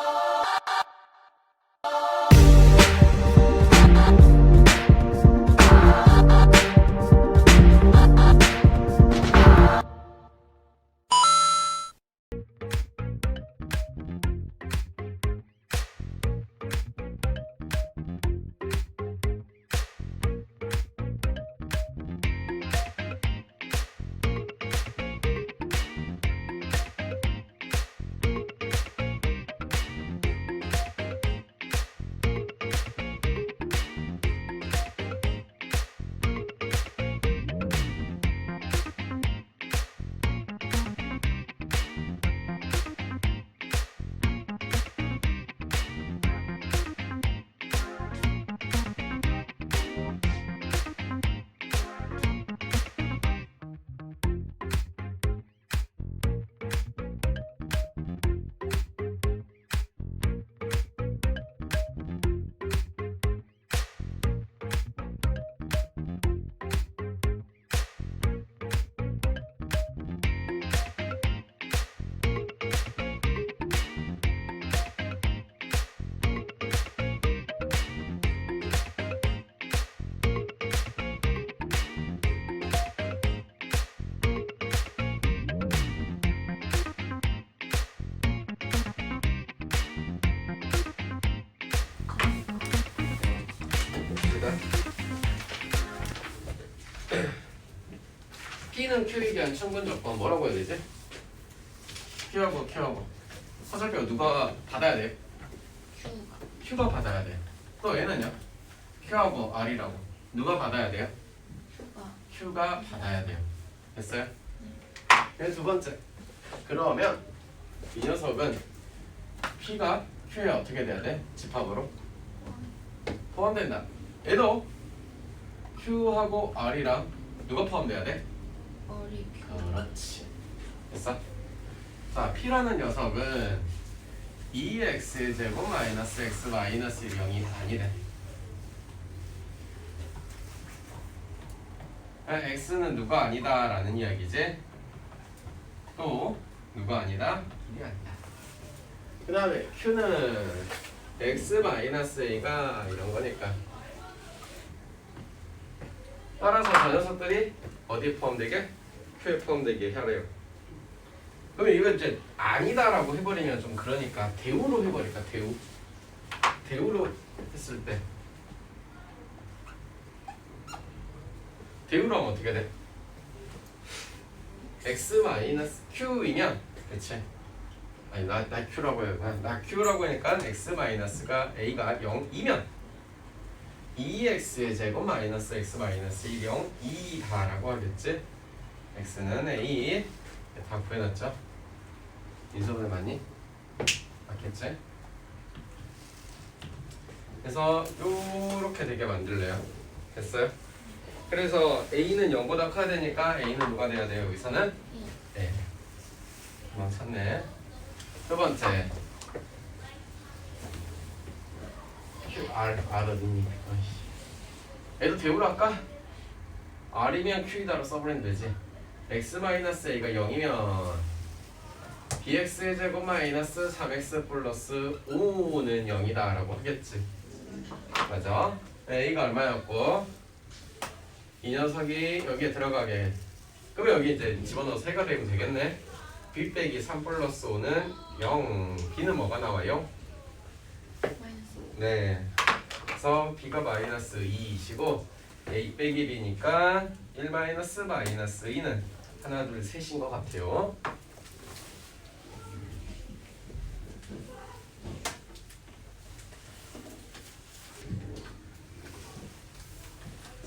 Oh. P는 Q에 대한 충분 조건 뭐라고 해야 되지? Q하고 Q하고 화살표 누가 받아야 돼? Q가 Q가 받아야 돼. 또 얘는요? Q하고 R이라고 누가 받아야 돼요? Q가 받아야 돼요. 됐어요? 그두 번째. 그러면 이 녀석은 P가 Q에 어떻게 돼야 돼? 집합으로 포함된다. 얘도 Q하고 R이랑 누가 포함돼야 돼? 머리 Q 그렇지. 됐어? 자, P라는 녀석은 2x 제곱 마이너스 x 마이너스 0이 아니래. 아, x는 누가 아니다라는 이야기지. 또 누가 아니다? 이게 아니다. 그 다음에 q는 x 마이너스 a가 이런 거니까. 따라서 저 녀석들이 어디에 포함되게? Q에 포함되게 하래요. 그럼 이거 이제 아니다라고 해버리면 좀 그러니까 대우로 해버릴까? 대우? 대우로 했을 때. 대우로 하면 어떻게 돼? x q이면 그치 아니 나, 나 q라고 해요. 나, 나 q라고 하니까 x 마이너스가 a가 0이면 2x의 제곱 마이너스 x 마이너스 1 0 2다라고 하겠지 x는 a 다 구해놨죠 인수분해 맞니? 맞겠지? 그래서 요렇게 되게 만들래요 됐어요? 그래서 a는 0보다 커야 되니까 a는 누가 돼야 돼요 여기서는? 네 그만 찾네 두 번째 R, R 어딨니? 아이씨. 얘도 대우로 할까? R이면 Q이다로 써버리면 되지 x-a가 0이면 bx의 제곱 마이너스 3x 플러스 5는 0이다 라고 하겠지. 맞아? a가 얼마였고? 이 녀석이 여기에 들어가게. 그러면 여기 이제 집어넣어 세가 되면 되겠네. B 빼기 3 플러스 5는 0 b는 뭐가 나와요? 네. 그래서 b가 마이너스 2이시고 a 빼기 b니까 1 마이너스 마이너스 2는 하나 둘 셋인 것 같아요.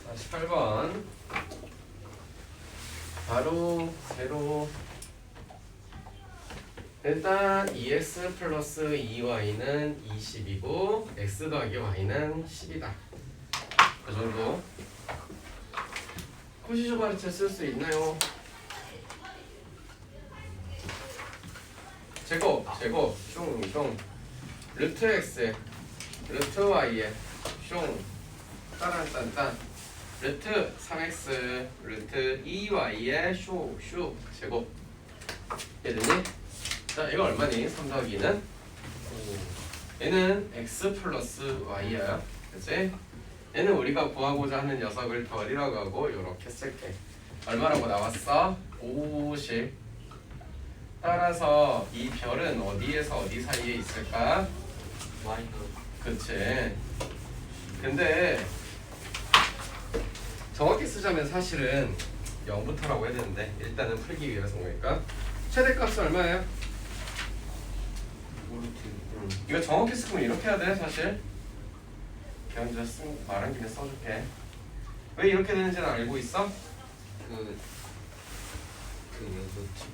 자, 18번. 바로 세로. 일단 2x 플러스 2y는 20이고 x 더하기 y는 10이다. 그 정도. 코시조 바리체 쓸수 있나요? 제곱 슝슝 루트 x 루트 y에 슝 따란딴딴 루트 3x 루트 2y에 쇼쇼 제곱 이해되니? 자 이거 얼마니? 3 더하기 는 얘는 x 플러스 y야. 그치? 얘는 우리가 구하고자 하는 녀석을 덜이라고 하고 이렇게 쓸게. 얼마라고 나왔어? 50. 따라서 이 별은 어디에서 어디 사이에 있을까? 마이너스 그치. 근데 정확히 쓰자면 사실은 0부터라고 해야 되는데 일단은 풀기 위해서 보니까 최대값은 얼마예요? 오르트 음, 이거 정확히 쓰면 이렇게 해야 돼 사실 그냥 이제 쓴 말한 김에 써줄게 왜 이렇게 되는지는 알고 있어? 그,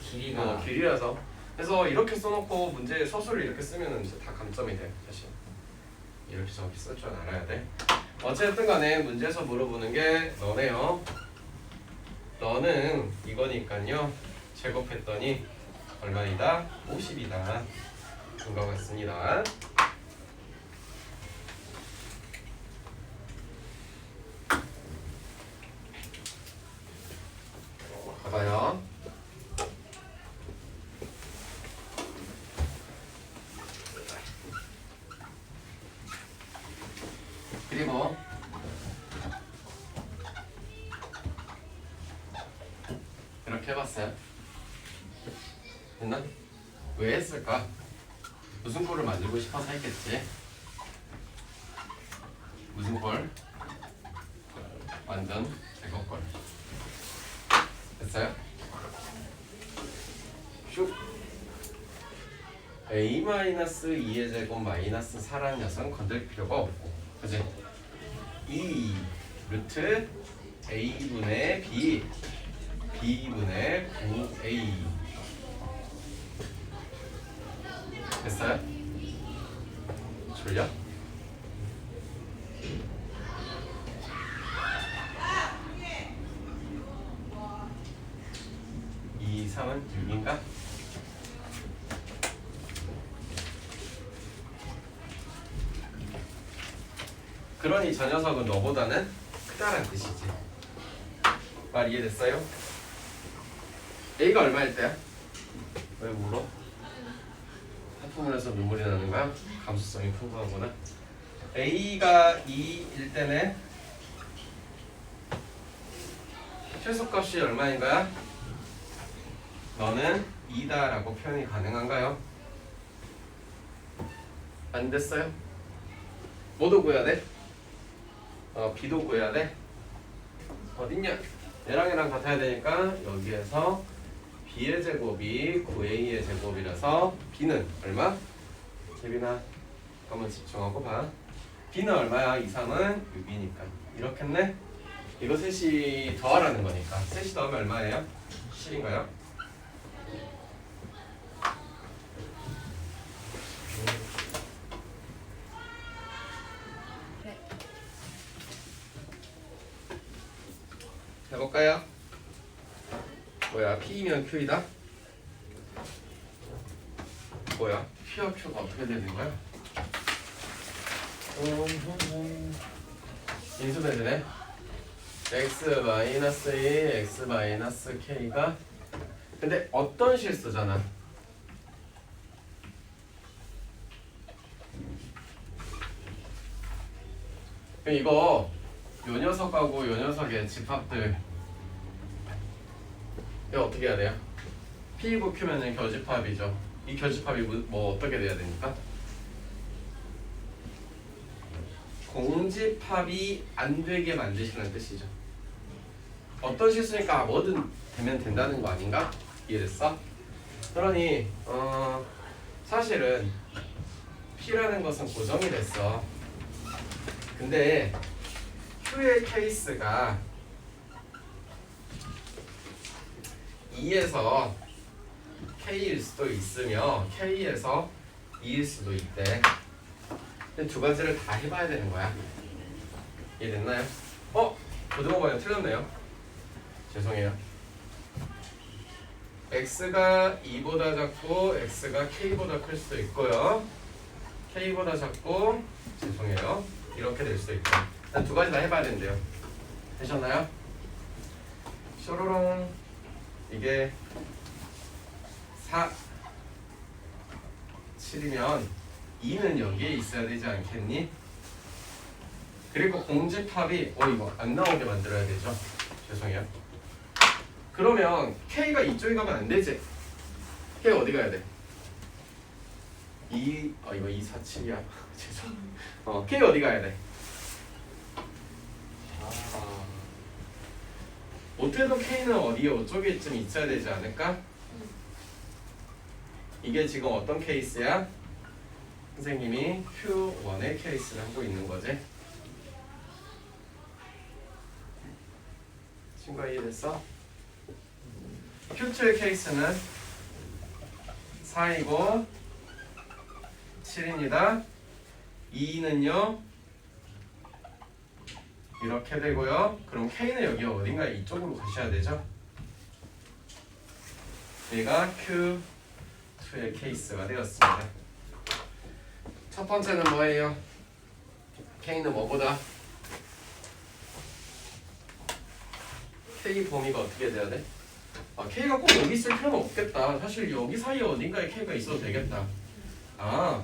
길이가. 어, 길이라서. 그래서 이렇게 써놓고 문제 서술을 이렇게 쓰면 이제 다 감점이 돼 사실. 이렇게 정확히 쓸줄 알아야 돼. 어쨌든 간에 문제에서 물어보는 게 너네요. 너는 이거니까요. 제곱했더니 얼마이다? 50이다. 준것 같습니다. 가봐요 그리고 해봤어요. 됐나? 왜 했을까? 무슨 꼴을 만들고 싶어서 했겠지? 무슨 꼴? 완전 제거 꼴. 됐어요? 슉. a-2의 제곱 마이너스 4라는 녀석은 건들 필요가 없고 그지? 2 루트 a분의 b b분의 9a 됐어요? 졸려? 이 3은 6인가? 그러니 저 녀석은 너보다는 크다란 뜻이지. 말 이해됐어요? A가 얼마일 때야? 왜 울어? 하품을 해서 눈물이 나는 거야? 감수성이 풍부하구나. A가 2일 때는 최소값이 얼마인 거야? 너는 2다라고 표현이 가능한가요? 안 됐어요? 뭐도 구해야 돼? 어, B도 구해야 돼? 어딨냐? 얘랑 얘랑 같아야 되니까 여기에서 B의 제곱이 9A의 제곱이라서 B는 얼마? 재빈아 한번 집중하고 봐 B는 얼마야? 이상은 6이니까 이렇게 했네? 이거 셋이 더하라는 거니까 셋이 더하면 얼마예요? 7인가요? 네. 해볼까요? 뭐야? P이면 Q이다? 뭐야? P와 Q가 어떻게 되는 거야? 인수배되네. X 마이너스 2 x 마이너스 k가? 근데 어떤 실수잖아. 이거 요 녀석하고 요 녀석의 집합들 이거 어떻게 해야 돼요? P 고 Q면은 교집합이죠 이 교집합이 뭐, 뭐 어떻게 돼야 됩니까? 공집합이 안 되게 만드시는 뜻이죠. 어떤 실수니까 뭐든 되면 된다는 거 아닌가? 이해됐어? 그러니 어 사실은 P라는 것은 고정이 됐어. 근데 Q의 케이스가 2에서 K일 수도 있으며 K에서 2일 수도 있대. 근데 두 가지를 다 해봐야 되는 거야. 이해됐나요? 어? 고등어 번역 틀렸네요. 죄송해요. x가 2보다 작고 x가 k보다 클 수도 있고요. k보다 작고 죄송해요. 이렇게 될 수도 있고. 일단 두 가지 다 해봐야 된대요. 되셨나요? 쇼로롱 이게 4 7이면 2는 여기에 있어야 되지 않겠니? 그리고 공집합이 어 이거 안 나오게 만들어야 되죠. 죄송해요. 그러면 K가 이쪽에 가면 안 되지. K 어디 가야 돼? 2, 어 이거 2, 4, 7이야. 죄송. 어 K 어디 가야 돼? 아 못해도 K는 어디에 어쩌게쯤 있어야 되지 않을까? 이게 지금 어떤 케이스야? 선생님이 Q1의 케이스를 하고 있는 거지. 친구가 이해됐어? Q2의 케이스는 4이고 7입니다. 2는요 이렇게 되고요. 그럼 K는 여기 어딘가 이쪽으로 가셔야 되죠. 얘가 Q2의 케이스가 되었습니다. 첫 번째는 뭐예요? K는 뭐보다? K 범위가 어떻게 돼야 돼? 아 K가 꼭 여기 있을 필요는 없겠다. 사실 여기 사이에 어딘가에 K가 있어도 되겠다. 아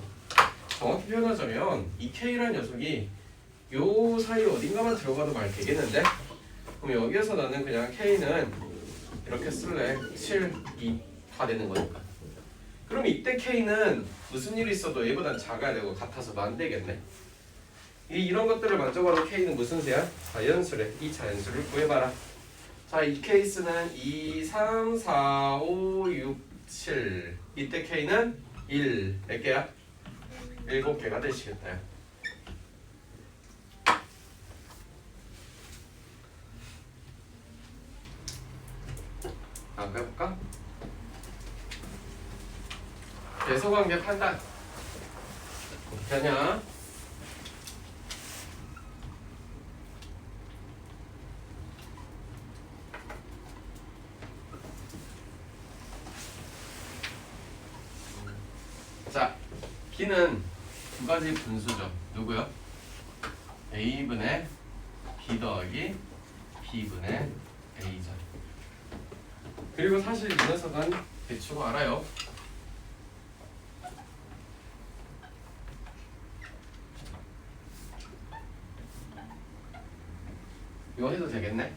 정확히 표현하자면 이 K라는 녀석이 요 사이 어딘가만 들어가도 말 되겠는데? 그럼 여기에서 나는 그냥 K는 이렇게 쓸래? 7, 2 다 되는 거니까. 그럼 이때 K는 무슨 일이 있어도 얘보단 작아야 되고 같아서도 안 되겠네. 이, 이런 것들을 만져봐도 K는 무슨 수야? 자연수래. 이 자연수를 구해봐라. 자 이 케이스는 2, 3, 4, 5, 6, 7 이때 K는 1 몇 개야? 7개가 되시겠다 아, 해볼까? 배소관계 판단 어떻게 하냐? 자, B는 두 가지 분수죠. 누구요? A분의 B 더하기 B분의 A죠. 그리고 사실 이 녀석은 대충 알아요. 이거 해도 되겠네?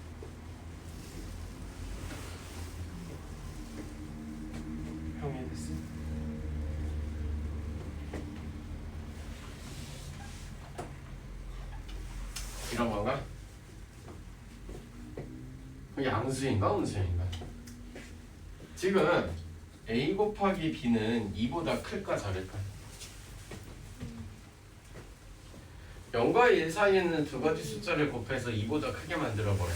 형이 됐어. 이런 건가? 양수인가 음수인가? 지금 a 곱하기 b는 2보다 클까 작을까? 0과 1 사이에 있는 두 가지 숫자를 곱해서 2보다 크게 만들어 버려.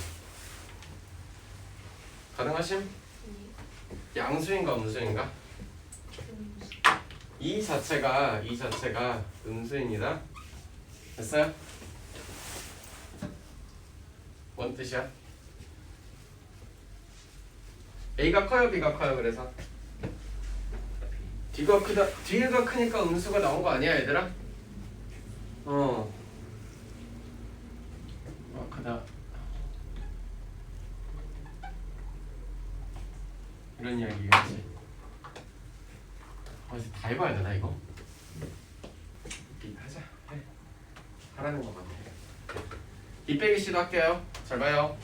가능하심? 양수인가 음수인가? 이 자체가 이 자체가 음수입니다. 됐어요? 뭔 뜻이야? A가 커요, B가 커요. 그래서 뒤가 크다. 뒤가 크니까 음수가 나온 거 아니야, 얘들아? 어. 아 크다. 이런 이야기겠지. 어, 이제 다 해봐야 되나 이거? 이 하자. 해. 하라는 것만 해. 이 빼기 씨도 할게요. 잘 봐요.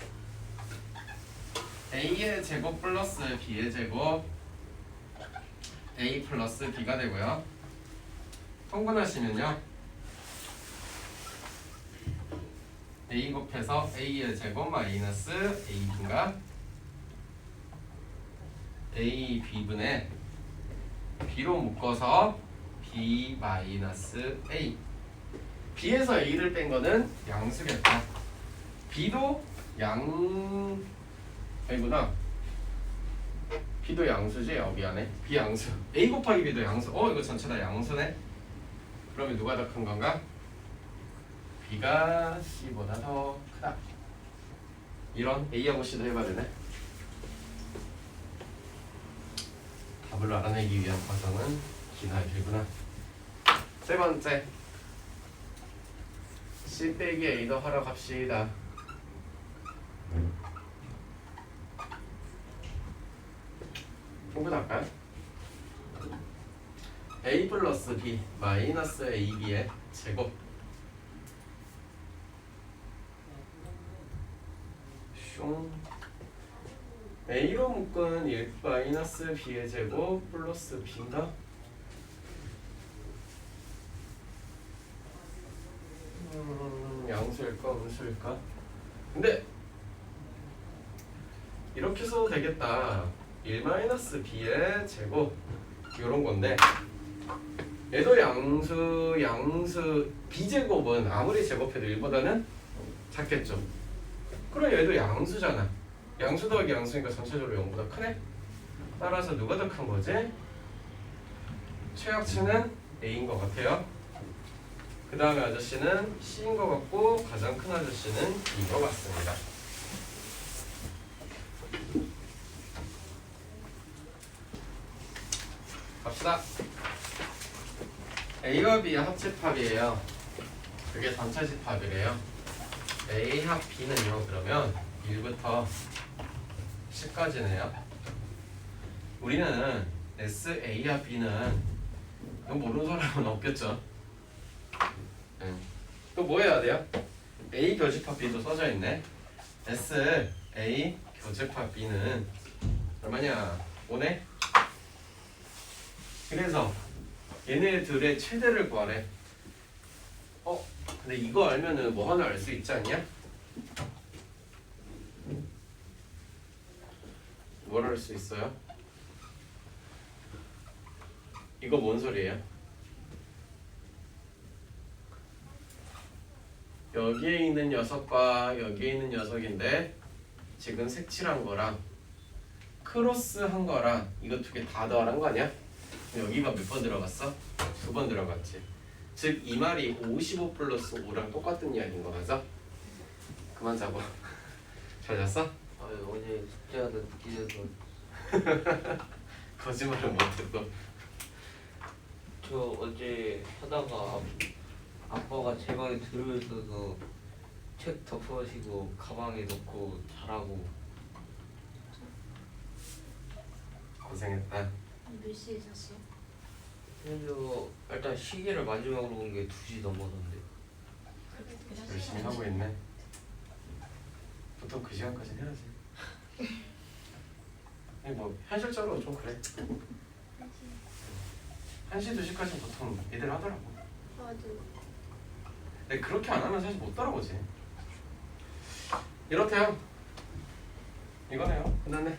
A의 제곱 플러스 b의 제곱 a 플러스 b가 되고요. 통분하시면요. a 곱해서 a의 제곱 마이너스 ab인가 a b분의 b로 묶어서 b 마이너스 a b에서 a를 뺀 거는 양수겠다. b도 양 아니구나. b도 양수지? 어 미안해. b 양수. a 곱하기 b도 양수. 어 이거 전체 다 양수네. 그러면 누가 더 큰 건가? b가 c보다 더 크다. 이런 a하고 c도 해봐야 되네. 답을 알아내기 위한 과정은 기나 길구나. 세 번째. c 빼기 a도 하러 갑시다. 충분할까요? a 플러스 b 마이너스 ab의 제곱 슝 a로 묶은 1 마이너스 b의 제곱 플러스 b인가? 음, 양수일까 음수일까? 근데 이렇게 써도 되겠다 1 마이너스 b의 제곱. 요런 건데 얘도 양수 양수 b제곱은 아무리 제곱해도 1보다는 작겠죠. 그럼 얘도 양수잖아. 양수 더하기 양수니까 전체적으로 0보다 크네. 따라서 누가 더 큰 거지? 최악치는 A인 것 같아요. 그 다음에 아저씨는 C인 것 같고 가장 큰 아저씨는 B인 것 같습니다 A와 B의 합집합이에요. 그게 전체 집합이래요. A 합 B는요. 그러면 1부터 10까지네요. 우리는 S A 합 B는 이거 모르는 사람은 없겠죠? 또뭐 해야 돼요? A 교집합 B도 써져 있네. S A 교집합 B는 얼마냐? 5네? 그래서 얘네들의 최대를 구하래 어? 근데 이거 알면은 뭐 하나 알 수 있지 않냐? 뭘 알 수 있어요? 이거 뭔 소리예요? 여기에 있는 녀석과 여기에 있는 녀석인데 지금 색칠한 거랑 크로스한 거랑 이거 두 개 다 더한 거 아니야? 여기가 몇 번 들어갔어? 두 번 들어갔지. 즉 이 말이 55 플러스 5랑 똑같은 이야기인 거 맞아? 그만 자고. 잘 잤어? 아 어제 숙제하다 늦게 자서 거짓말은 못했고. 저 어제 하다가 아빠가 제 방에 들어있어서 책 덮어시고 가방에 넣고 자라고 고생했다. 몇 시에 잤어? 그래서 일단 시계를 마지막으로 본 게 2시 넘어서인데 열심히 하고 있네. 보통 그 시간까지 는 해야지. 아니 뭐 현실적으로 좀 그래. 1시 2시까지 보통 애들 하더라고. 맞아. 근데 그렇게 안 하면 사실 못 따라오지. 이렇대요. 이거네요. 끝났네.